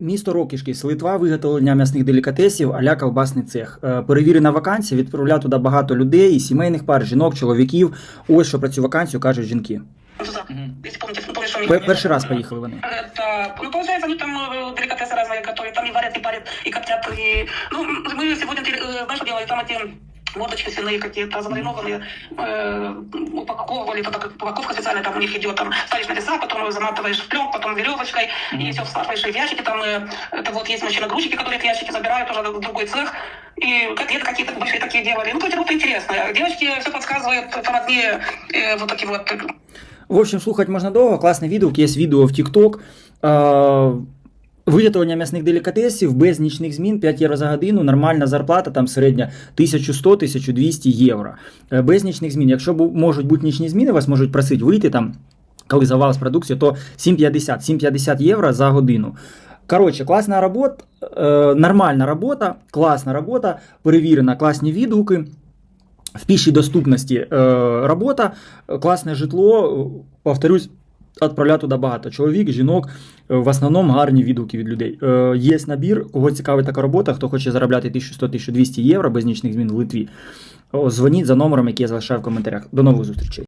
Місто Рокішкіс, Литва, виготовлення м'ясних делікатесів, аля колбасний цех. Е, Перевірена вакансія, відправляє туди багато людей, і сімейних пар, жінок, чоловіків. Ось що про цю вакансію кажуть жінки. Туда. Мгм. Если помните, ну, помнишь, что они- Пер- Перший раз поїхали вони. Это, ну, получается, они там э, деликатесы разные готовят, там и варят, и парят, и коптят, и... Ну, мы сегодня, э, знаешь, что делали, там эти мордочки свиные какие-то замаринованные, э, упаковывали, это так, упаковка специальная там у них идет, там ставишь на веса, потом его заматываешь в плен, потом веревочкой, и все всасываешь в ящики, там, э, это вот есть мужчины-грузчики, которые эти ящики забирают уже в другой цех, и где-то какие-то большие такие делали. Ну, то работа интересная. Девочки все подсказывают, там одни э, вот такие вот э, В общем, слухати можна довго, класний відгук, є відео в TikTok. Виготовлення м'ясних делікатесів без нічних змін 5 євро за годину, нормальна зарплата, там середня 1100-1200 євро. Е, Без нічних змін. Якщо можуть бути нічні зміни, вас можуть просити вийти там, коли завал з продукції, то 7,50 7,50 євро за годину. Коротше, класна робота, е, нормальна робота, класна робота, перевірена, класні відгуки. В пішій доступності е, робота, класне житло, повторюсь, відправляю туди багато. Чоловік, жінок, е, в основному гарні відгуки від людей. Е, є набір, кого цікавить така робота, хто хоче заробляти 1100-1200 євро без нічних змін в Литві. Дзвоніть за номером, який я залишаю в коментарях. До нових зустрічей.